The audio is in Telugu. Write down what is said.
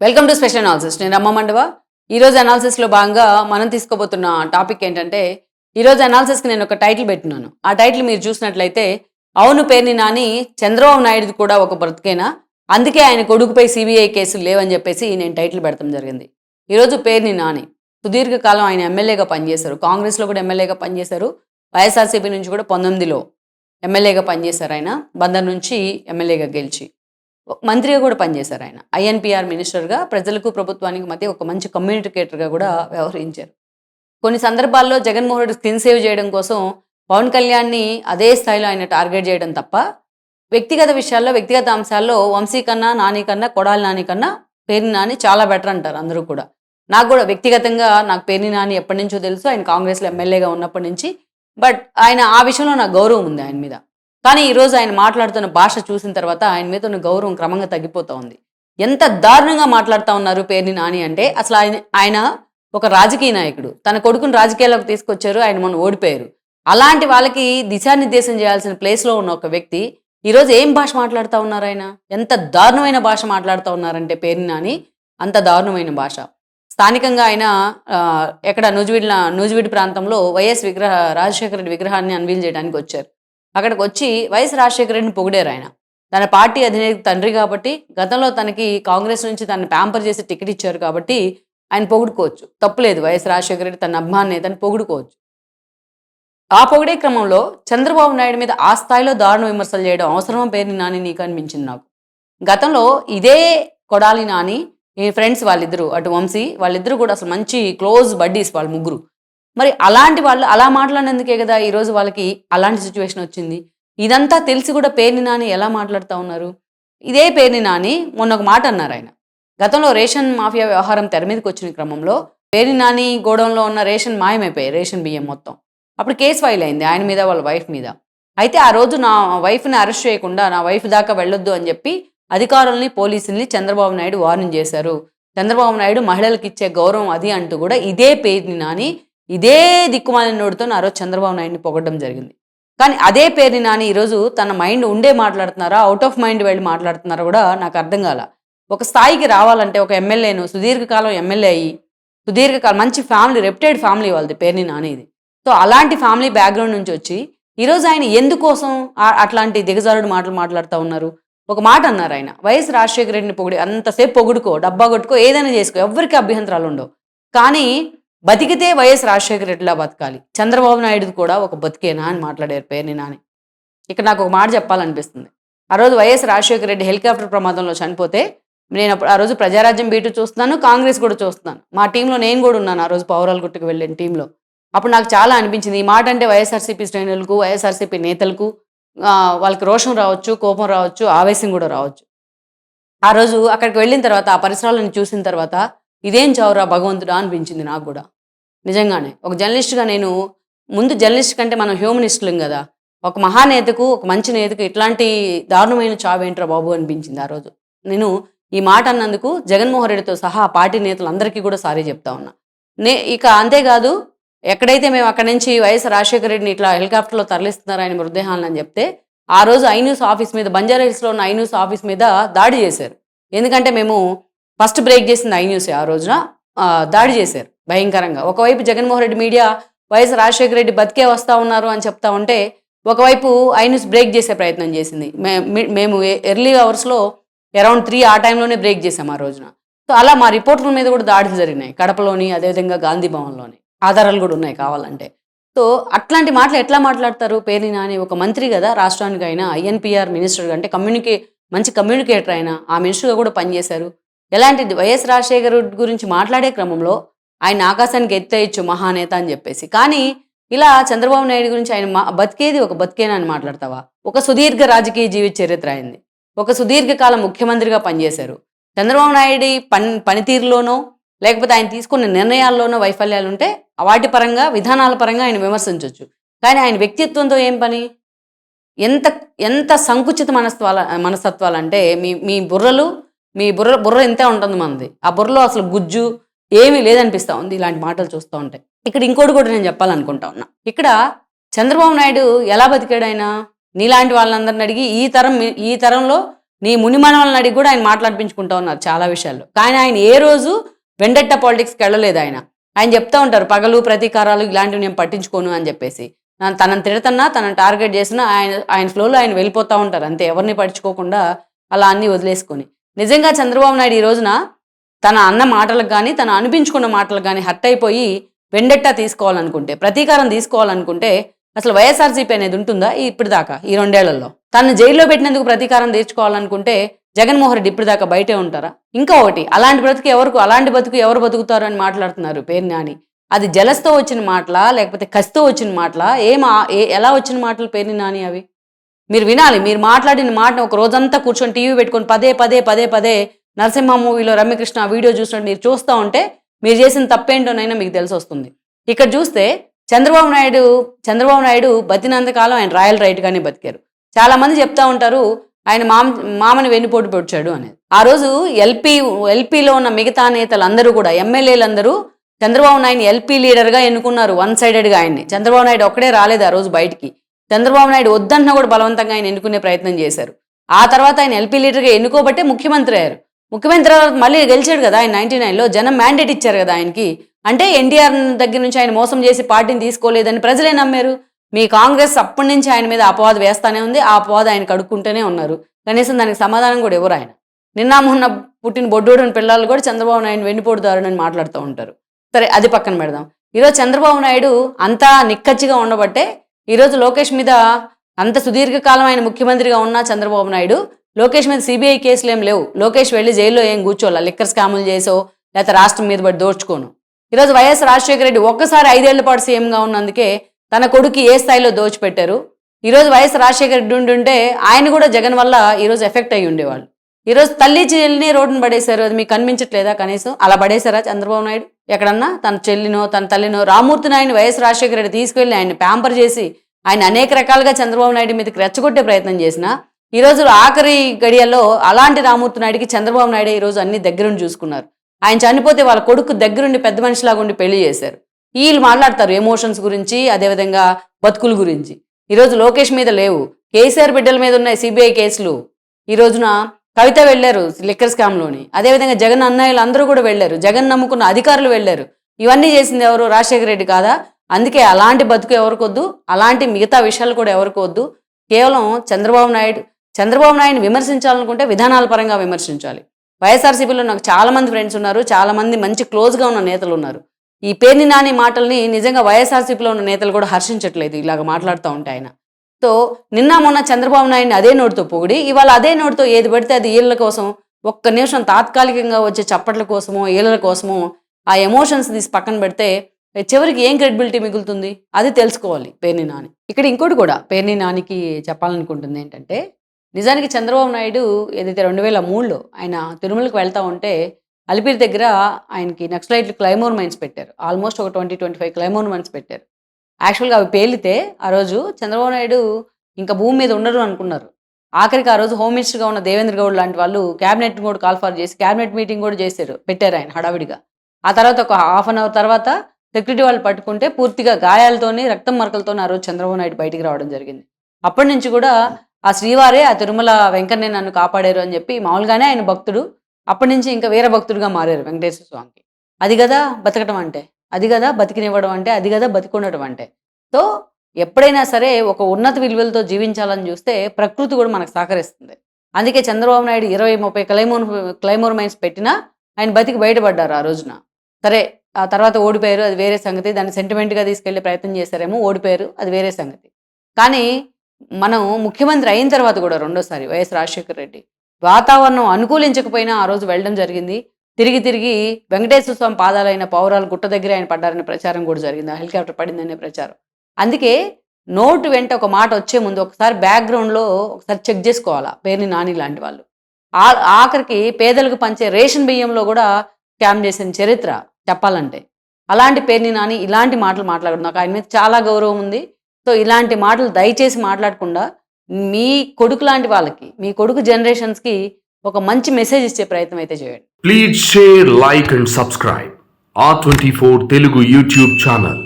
వెల్కమ్ టు స్పెషల్ అనాలిసిస్ నేను రమ్మ మండవ. ఈరోజు అనాలిసిస్లో భాగంగా మనం తీసుకోబోతున్న టాపిక్ ఏంటంటే ఈరోజు అనాలిసిస్కి నేను ఒక టైటిల్ పెట్టినాను. ఆ టైటిల్ మీరు చూసినట్లయితే అవును పేరుని నాని చంద్రబాబు నాయుడు కూడా ఒక బ్రతికేనా? అందుకే ఆయన కొడుకుపై సిబిఐ కేసులు లేవని చెప్పేసి నేను టైటిల్ పెడతాం జరిగింది. ఈరోజు పేరుని నాని. సుదీర్ఘకాలం ఆయన ఎమ్మెల్యేగా పనిచేశారు. కాంగ్రెస్లో కూడా ఎమ్మెల్యేగా పనిచేశారు. వైఎస్ఆర్సీపీ నుంచి కూడా పంతొమ్మిదిలో ఎమ్మెల్యేగా పనిచేశారు ఆయన. బందర్ నుంచి ఎమ్మెల్యేగా గెలిచి. మంత్రిగా కూడా పనిచేశారు ఆయన. ఐఎన్పిఆర్ మినిస్టర్గా ప్రజలకు ప్రభుత్వానికి మధ్య ఒక మంచి కమ్యూనికేటర్గా కూడా వ్యవహరించారు. కొన్ని సందర్భాల్లో జగన్మోహన్ రెడ్డి స్కిన్ సేవ్ చేయడం కోసం పవన్ కళ్యాణ్ని అదే స్థాయిలో ఆయన టార్గెట్ చేయడం తప్ప వ్యక్తిగత విషయాల్లో వ్యక్తిగత అంశాల్లో వంశీ కన్నా నాని కన్నా కొడాలి నాని కన్నా పేర్ని నాని చాలా బెటర్ అంటారు అందరూ కూడా. నాకు కూడా వ్యక్తిగతంగా నాకు పేర్ని నాని ఎప్పటి నుంచో తెలుసు. ఆయన కాంగ్రెస్లో ఎమ్మెల్యేగా ఉన్నప్పటి నుంచి. బట్ ఆయన ఆ విషయంలో నాకు గౌరవం ఉంది ఆయన మీద. కానీ ఈరోజు ఆయన మాట్లాడుతున్న భాష చూసిన తర్వాత ఆయన మీద ఉన్న గౌరవం క్రమంగా తగ్గిపోతూ ఉంది. ఎంత దారుణంగా మాట్లాడుతూ ఉన్నారు పేర్ని నాని అంటే అసలు ఆయన ఆయన ఒక రాజకీయ నాయకుడు. తన కొడుకుని రాజకీయాల్లోకి తీసుకొచ్చారు ఆయన మొన్న ఓడిపోయారు. అలాంటి వాళ్ళకి దిశానిర్దేశం చేయాల్సిన ప్లేస్లో ఉన్న ఒక వ్యక్తి ఈరోజు ఏం భాష మాట్లాడుతూ ఉన్నారు ఆయన? ఎంత దారుణమైన భాష మాట్లాడుతూ ఉన్నారంటే పేరుని నాని అంత దారుణమైన భాష. స్థానికంగా ఆయన ఎక్కడ నూజివీడ్ల నూజివీడి ప్రాంతంలో వైఎస్ విగ్రహ రాజశేఖర రెడ్డి విగ్రహాన్ని అన్వీల్ చేయడానికి వచ్చారు. అక్కడికి వచ్చి వైఎస్ రాజశేఖర రెడ్డిని పొగిడారు ఆయన. తన పార్టీ అధినేత తండ్రి కాబట్టి గతంలో తనకి కాంగ్రెస్ నుంచి తనని ప్యాంపర్ చేసి టికెట్ ఇచ్చారు కాబట్టి ఆయన పొగుడుకోవచ్చు. తప్పులేదు వైఎస్ రాజశేఖర రెడ్డి తన అభిమాన నేతని పొగుడుకోవచ్చు. ఆ పొగిడే క్రమంలో చంద్రబాబు నాయుడు మీద ఆ స్థాయిలో దారుణ విమర్శలు చేయడం అవసరమా పేరుని నాని నీకు అనిపించింది నాకు. గతంలో ఇదే కొడాలి నాని ఈ ఫ్రెండ్స్ వాళ్ళిద్దరూ అటు వంశీ వాళ్ళిద్దరూ కూడా అసలు మంచి క్లోజ్ బడ్డీస్ వాళ్ళ ముగ్గురు. మరి అలాంటి వాళ్ళు అలా మాట్లాడినందుకే కదా ఈరోజు వాళ్ళకి అలాంటి సిచ్యువేషన్ వచ్చింది. ఇదంతా తెలిసి కూడా పేరుని నాని ఎలా మాట్లాడుతూ ఉన్నారు? ఇదే పేర్ని నాని మొన్న ఒక మాట అన్నారు ఆయన. గతంలో రేషన్ మాఫియా వ్యవహారం తెర మీదకి వచ్చిన క్రమంలో పేరుని నాని గోడౌన్లో ఉన్న రేషన్ మాయమైపోయాయి రేషన్ బియ్యం మొత్తం. అప్పుడు కేసు ఫైల్ అయింది ఆయన మీద వాళ్ళ వైఫ్ మీద. అయితే ఆ రోజు నా వైఫ్ని అరెస్ట్ చేయకుండా నా వైఫ్ దాకా వెళ్ళొద్దు అని చెప్పి అధికారుల్ని పోలీసుల్ని చంద్రబాబు నాయుడు వార్నింగ్ చేశారు. చంద్రబాబు నాయుడు మహిళలకు ఇచ్చే గౌరవం అది అంటూ కూడా ఇదే పేరుని నాని ఇదే దిక్కుమాలిన నోటితో ఆ రోజు చంద్రబాబు నాయుడిని పొగడడం జరిగింది. కానీ అదే పేరుని నాని ఈరోజు తన మైండ్ ఉండే మాట్లాడుతున్నారా అవుట్ ఆఫ్ మైండ్ వెళ్ళి మాట్లాడుతున్నారా కూడా నాకు అర్థం కాల. ఒక స్థాయికి రావాలంటే ఒక ఎమ్మెల్యేను సుదీర్ఘకాలం ఎమ్మెల్యే అయ్యి సుదీర్ఘకాలం మంచి ఫ్యామిలీ రెప్టెడ్ ఫ్యామిలీ వాళ్ళది పేరుని నానిది సో అలాంటి ఫ్యామిలీ బ్యాక్గ్రౌండ్ నుంచి వచ్చి ఈరోజు ఆయన ఎందుకోసం అట్లాంటి దిగజారుడు మాటలు మాట్లాడుతూ ఉన్నారు? ఒక మాట అన్నారు ఆయన. వైఎస్ రాజశేఖర రెడ్డిని పొగిడి అంతసేపు పొగుడుకో డబ్బా కొట్టుకో ఏదైనా చేసుకో ఎవరికి అభ్యంతరాలు ఉండవు. కానీ బతికితే వైఎస్ రాజశేఖర రెడ్డిలా బతకాలి. చంద్రబాబు నాయుడు కూడా ఒక బతికేనా అని మాట్లాడారు పేరుని నాని. ఇక్కడ నాకు ఒక మాట చెప్పాలనిపిస్తుంది. ఆ రోజు వైఎస్ రాజశేఖర రెడ్డి హెలికాప్టర్ ప్రమాదంలో చనిపోతే నేను అప్పుడు ఆ రోజు ప్రజారాజ్యం బీటు చూస్తున్నాను కాంగ్రెస్ కూడా చూస్తున్నాను. మా టీంలో నేను కూడా ఉన్నాను ఆ రోజు పౌరాల గుట్టుకు వెళ్ళిన టీంలో. అప్పుడు నాకు చాలా అనిపించింది. ఈ మాట అంటే వైఎస్ఆర్సీపీ శ్రేణులకు వైఎస్ఆర్సీపీ నేతలకు వాళ్ళకి రోషం రావచ్చు కోపం రావచ్చు ఆవేశం కూడా రావచ్చు. ఆ రోజు అక్కడికి వెళ్ళిన తర్వాత ఆ పరిసరాలను చూసిన తర్వాత ఇదేం చావురా భగవంతుడా అనిపించింది నాకు కూడా. నిజంగానే ఒక జర్నలిస్ట్గా నేను ముందు జర్నలిస్ట్ కంటే మనం హ్యూమనిస్టులం కదా. ఒక మహానేతకు ఒక మంచి నేతకు ఇట్లాంటి దారుణమైన చావేంట్రా బాబు అనిపించింది ఆ రోజు. నేను ఈ మాట అన్నందుకు జగన్మోహన్ రెడ్డితో సహా పార్టీ నేతలందరికీ కూడా సారీ చెప్తా ఉన్నా. నే ఇక అంతేకాదు ఎక్కడైతే మేము అక్కడి నుంచి వైఎస్ రాజశేఖర రెడ్డిని ఇట్లా హెలికాప్టర్లో తరలిస్తున్నారు ఆయన మృతదేహాలను అని చెప్తే ఆ రోజు ఐన్యూస్ ఆఫీస్ మీద బంజారా హిల్స్లో ఉన్న ఐన్యూస్ ఆఫీస్ మీద దాడి చేశారు. ఎందుకంటే మేము ఫస్ట్ బ్రేక్ చేసింది ఐ న్యూస్ ఆ రోజున. దాడి చేశారు భయంకరంగా. ఒకవైపు జగన్మోహన్ రెడ్డి మీడియా వైఎస్ రాజశేఖర రెడ్డి బతికే వస్తా ఉన్నారు అని చెప్తా ఉంటే ఒకవైపు ఐ న్యూస్ బ్రేక్ చేసే ప్రయత్నం చేసింది. మేము ఎర్లీ అవర్స్లో అరౌండ్ త్రీ ఆ టైంలోనే బ్రేక్ చేసాం ఆ రోజున. సో అలా మా రిపోర్టర్ల మీద కూడా దాడులు జరిగినాయి కడపలోని అదేవిధంగా గాంధీ భవన్లోని. ఆధారాలు కూడా ఉన్నాయి కావాలంటే. సో అట్లాంటి మాటలు ఎట్లా మాట్లాడతారు? పేర్ని నాని ఒక మంత్రి కదా రాష్ట్రానికి అయినా ఐఎన్పిఆర్ మినిస్టర్ అంటే కమ్యూనికే మంచి కమ్యూనికేటర్ అయినా ఆ మినిస్టర్గా కూడా పనిచేశారు. ఎలాంటి వైఎస్ రాజశేఖర్ గురించి మాట్లాడే క్రమంలో ఆయన ఆకాశానికి ఎత్తేయచ్చు మహానేత అని చెప్పేసి. కానీ ఇలా చంద్రబాబు నాయుడు గురించి ఆయన మా- బతికేది ఒక బతికేనా అని మాట్లాడతావా? ఒక సుదీర్ఘ రాజకీయ జీవిత చరిత్ర అయింది. ఒక సుదీర్ఘకాలం ముఖ్యమంత్రిగా పనిచేశారు. చంద్రబాబు నాయుడు పని పనితీరులోనో లేకపోతే ఆయన తీసుకున్న నిర్ణయాల్లోనో వైఫల్యాలు ఉంటే వాటి పరంగా విధానాల పరంగా ఆయన విమర్శించవచ్చు కానీ ఆయన వ్యక్తిత్వంతో ఏం పని? ఎంత ఎంత సంకుచిత మనస్తత్వాల మనస్తత్వాలు అంటే మీ మీ బుర్రలు మీ బుర్ర బుర్ర ఇంతే ఉంటుంది మనది. ఆ బుర్రలో అసలు గుజ్జు ఏమీ లేదనిపిస్తా ఉంది ఇలాంటి మాటలు చూస్తూ ఉంటాయి ఇక్కడ ఇంకోటి కూడా నేను చెప్పాలనుకుంటా ఉన్నా. ఇక్కడ చంద్రబాబు నాయుడు ఎలా బతికాడైనా నీలాంటి వాళ్ళందరిని అడిగి ఈ తరం ఈ తరంలో నీ మునిమనవలను అడిగి కూడా ఆయన మాట్లాడిపించుకుంటా ఉన్నారు చాలా విషయాల్లో. కానీ ఆయన ఏ రోజు వెండెట్ట పాలిటిక్స్కి వెళ్ళలేదు ఆయన. ఆయన చెప్తా ఉంటారు పగలు ప్రతీకారాలు ఇలాంటివి నేను పట్టించుకోను అని చెప్పేసి. తనని తిడతన్నా తనని టార్గెట్ చేసినా ఆయన ఆయన ఫ్లోలో ఆయన వెళ్ళిపోతూ ఉంటారు. అంతే ఎవరిని పట్టించుకోకుండా అలా అన్నీ వదిలేసుకొని. నిజంగా చంద్రబాబు నాయుడు ఈ రోజున తన అన్న మాటలకు కానీ తను అనిపించుకున్న మాటలకు కానీ హర్ట్ అయిపోయి వెండెట్టా తీసుకోవాలనుకుంటే ప్రతీకారం తీసుకోవాలనుకుంటే అసలు వైఎస్ఆర్సీపీ అనేది ఉంటుందా ఇప్పటిదాకా దాకా ఈ రెండేళ్ళలో? తను జైల్లో పెట్టినందుకు ప్రతీకారం తీర్చుకోవాలనుకుంటే జగన్మోహన్ రెడ్డి ఇప్పటిదాకా బయటే ఉంటారా? ఇంకా ఒకటి అలాంటి బ్రతుకు ఎవరికి అలాంటి బతుకు ఎవరు బతుకుతారు అని మాట్లాడుతున్నారు పేరు నాని. అది జలస్తో వచ్చిన మాటలా లేకపోతే కసితో వచ్చిన మాటలా? ఏం ఏ ఎలా వచ్చిన మాటలు పేరు నాని అవి? మీరు వినాలి మీరు మాట్లాడిన మాటను ఒక రోజంతా కూర్చొని టీవీ పెట్టుకొని పదే పదే పదే పదే నరసింహ మూవీలో రమ్యకృష్ణ వీడియో చూసినట్టు మీరు చూస్తూ ఉంటే మీరు చేసిన తప్పేంటోనైనా మీకు తెలిసి వస్తుంది. ఇక్కడ చూస్తే చంద్రబాబు నాయుడు చంద్రబాబు నాయుడు బతినంతకాలం ఆయన రాయల్ రైట్గానే బతికారు. చాలామంది చెప్తా ఉంటారు ఆయన మామ మామని వెన్నుపోటు పొడిచాడు అనేది. ఆ రోజు ఎల్పీ ఎల్పీలో ఉన్న మిగతా నేతలందరూ కూడా ఎమ్మెల్యేలందరూ చంద్రబాబు నాయుడు ఎల్పీ లీడర్గా ఎన్నుకున్నారు వన్ సైడెడ్గా ఆయన్ని. చంద్రబాబు నాయుడు ఒక్కడే రాలేదు ఆ రోజు బయటికి. చంద్రబాబు నాయుడు వద్దన్నా కూడా బలవంతంగా ఆయన ఎన్నుకునే ప్రయత్నం చేశారు. ఆ తర్వాత ఆయన ఎల్పీ లీడర్గా ఎన్నుకోబట్టే ముఖ్యమంత్రి అయ్యారు. ముఖ్యమంత్రి తర్వాత మళ్ళీ గెలిచాడు కదా ఆయన నైన్టీ నైన్లో జనం మ్యాండేట్ ఇచ్చారు కదా ఆయనకి. అంటే ఎన్టీఆర్ దగ్గర నుంచి ఆయన మోసం చేసి పార్టీని తీసుకోలేదని ప్రజలే నమ్మారు. మీ కాంగ్రెస్ అప్పటి నుంచి ఆయన మీద అపవాదు వేస్తానే ఉంది. ఆ అపవాదు ఆయన కడుక్కుంటూనే ఉన్నారు. కనీసం దానికి సమాధానం కూడా ఎవరు ఆయన? నిన్న మొన్న పుట్టిన బొడ్డోడిన పిల్లలు కూడా చంద్రబాబు నాయుడు వెన్నుపోటుదారుడని మాట్లాడుతూ ఉంటారు. సరే అది పక్కన పెడదాం. ఈరోజు చంద్రబాబు నాయుడు అంతా నిక్కచ్చిగా ఉండబట్టే ఈరోజు లోకేష్ మీద అంత సుదీర్ఘకాలం ఆయన ముఖ్యమంత్రిగా ఉన్న చంద్రబాబు నాయుడు. లోకేష్ మీద సిబిఐ కేసులు ఏం లేవు. లోకేష్ వెళ్ళి జైల్లో ఏం కూర్చోవాలా? లిక్కర్ స్కాములు చేసో లేకపోతే రాష్ట్రం మీద పడి దోచుకోను. ఈరోజు వైఎస్ రాజశేఖర రెడ్డి ఒక్కసారి ఐదేళ్ళ పాటు సీఎంగా ఉన్నందుకే తన కొడుకు ఏ స్థాయిలో దోచిపెట్టారు? ఈరోజు వైఎస్ రాజశేఖర రెడ్డి ఉండుంటే ఆయన కూడా జగన్ వల్ల ఈరోజు ఎఫెక్ట్ అయ్యి ఉండేవాళ్ళు. ఈరోజు తల్లి చెల్లిని రోడ్డును పడేశారు. అది మీకు కనిపించట్లేదా కనీసం? అలా పడేశారా చంద్రబాబు నాయుడు? ఎక్కడన్నా తన చెల్లినో తన తల్లినో రామూర్తి నాయుడు వైఎస్ రాజశేఖర రెడ్డి తీసుకువెళ్ళి ఆయన ప్యాంపర్ చేసి ఆయన అనేక రకాలుగా చంద్రబాబు నాయుడు మీదకి రెచ్చగొట్టే ప్రయత్నం చేసిన ఈ ఆఖరి గడియల్లో అలాంటి రామూర్తి నాయుడికి చంద్రబాబు నాయుడు ఈ రోజు అన్ని దగ్గరుండి చూసుకున్నారు. ఆయన చనిపోతే వాళ్ళ కొడుకు దగ్గరుండి పెద్ద మనిషిలాగా ఉండి పెళ్ళి చేశారు. వీళ్ళు మాట్లాడతారు ఎమోషన్స్ గురించి అదేవిధంగా బతుకుల గురించి. ఈరోజు లోకేష్ మీద లేవు. కేసీఆర్ బిడ్డల మీద ఉన్నాయి సిబిఐ కేసులు. ఈ రోజున కవిత వెళ్ళారు లిక్కర్ స్కామ్లోని. అదేవిధంగా జగన్ అన్నయ్యలు అందరూ కూడా వెళ్ళారు. జగన్ నమ్ముకున్న అధికారులు వెళ్ళారు. ఇవన్నీ చేసింది ఎవరు? రాజశేఖర రెడ్డి కాదా? అందుకే అలాంటి బతుకు ఎవరికొద్దు అలాంటి మిగతా విషయాలు కూడా ఎవరికి వద్దు? కేవలం చంద్రబాబు నాయుడు చంద్రబాబు నాయుడు విమర్శించాలనుకుంటే విధానాల పరంగా విమర్శించాలి. వైఎస్ఆర్సీపీలో నాకు చాలామంది ఫ్రెండ్స్ ఉన్నారు. చాలామంది మంచి క్లోజ్గా ఉన్న నేతలు ఉన్నారు. ఈ పేర్ని నాని మాటల్ని నిజంగా వైఎస్ఆర్సీపీలో ఉన్న నేతలు కూడా హర్షించట్లేదు. ఇలాగ మాట్లాడుతూ ఉంటే ఆయన. తో నిన్న మొన్న చంద్రబాబు నాయుడిని అదే నోటితో పొగిడి ఇవాళ అదే నోటితో ఏది పడితే అది ఈళ్ళ కోసం ఒక్క నిమిషం తాత్కాలికంగా వచ్చే చప్పట్ల కోసమో ఈళ్ళ కోసమో ఆ ఎమోషన్స్ తీసి పక్కన పెడితే చివరికి ఏం క్రెడిబిలిటీ మిగులుతుంది? అది తెలుసుకోవాలి పేర్ని నాని. ఇక్కడ ఇంకోటి కూడా పేర్ని నానికి చెప్పాలనుకుంటుంది ఏంటంటే నిజానికి చంద్రబాబు నాయుడు ఏదైతే రెండు వేల మూడులో ఆయన తిరుమలకు వెళ్తా ఉంటే అలిపిరి దగ్గర ఆయనకి నక్సలైట్లు క్లైమోర్ మైన్స్ పెట్టారు. ఆల్మోస్ట్ ఒక twenty twenty five claymore mines పెట్టారు. యాక్చువల్గా అవి పేలితే ఆ రోజు చంద్రబాబు నాయుడు ఇంకా భూమి మీద ఉండరు అనుకున్నారు. ఆఖరికి ఆ రోజు హోమ్ మినిస్టర్గా ఉన్న దేవేంద్ర గౌడ్ లాంటి వాళ్ళు క్యాబినెట్ కూడా కాల్ఫార్ చేసి క్యాబినెట్ మీటింగ్ కూడా చేశారు పెట్టారు ఆయన హడావిడిగా. ఆ తర్వాత ఒక హాఫ్ అన్ అవర్ తర్వాత సెక్యూరిటీ వాళ్ళు పట్టుకుంటే పూర్తిగా గాయాలతోని రక్తం మరకలతోని ఆ రోజు చంద్రబాబు నాయుడు బయటికి రావడం జరిగింది. అప్పటి నుంచి కూడా ఆ శ్రీవారే ఆ తిరుమల వెంకన్నే నన్ను కాపాడారు అని చెప్పి మామూలుగానే ఆయన భక్తుడు. అప్పటి నుంచి ఇంకా వేరే భక్తుడుగా మారారు వెంకటేశ్వర స్వామికి. అది కదా బతకటం అంటే. అది కదా బతికినివ్వడం అంటే అది కదా బతికుండటం అంటే. సో ఎప్పుడైనా సరే ఒక ఉన్నత విలువలతో జీవించాలని చూస్తే ప్రకృతి కూడా మనకు సహకరిస్తుంది. అందుకే చంద్రబాబు నాయుడు ఇరవై ముప్పై క్లైమోర్ క్లైమోర్ మైన్స్ పెట్టినా ఆయన బతికి బయటపడ్డారు ఆ రోజున. సరే ఆ తర్వాత ఓడిపోయారు అది వేరే సంగతి. దాన్ని సెంటిమెంట్గా తీసుకెళ్ళే ప్రయత్నం చేశారేమో ఓడిపోయారు అది వేరే సంగతి. కానీ మనం ముఖ్యమంత్రి అయిన తర్వాత కూడా రెండోసారి వైఎస్ రాజశేఖర రెడ్డి వాతావరణం అనుకూలించకపోయినా ఆ రోజు వెళ్ళడం జరిగింది. తిరిగి తిరిగి వెంకటేశ్వర స్వామి పాదాలైన పౌరాలు గుట్ట దగ్గర ఆయన పడ్డారనే ప్రచారం కూడా జరిగింది. ఆ హెలికాప్టర్ పడిందనే ప్రచారం. అందుకే నోటు వెంట ఒక మాట వచ్చే ముందు ఒకసారి బ్యాక్గ్రౌండ్లో ఒకసారి చెక్ చేసుకోవాలా? పేరుని నాని లాంటి వాళ్ళు. ఆ- ఆఖరికి పేదలకు పంచే రేషన్ బియ్యంలో కూడా స్కామ్ చేసిన చరిత్ర చెప్పాలంటే. అలాంటి పేరుని నాని ఇలాంటి మాటలు మాట్లాడదు నాకు ఆయన మీద చాలా గౌరవం ఉంది. సో ఇలాంటి మాటలు దయచేసి మాట్లాడకుండా మీ కొడుకు లాంటి వాళ్ళకి మీ కొడుకు జనరేషన్స్కి ఒక మంచి మెసేజ్ ఇచ్చే ప్రయత్నం అయితే చేయండి. Please share like and subscribe ఆ twenty four Telugu YouTube channel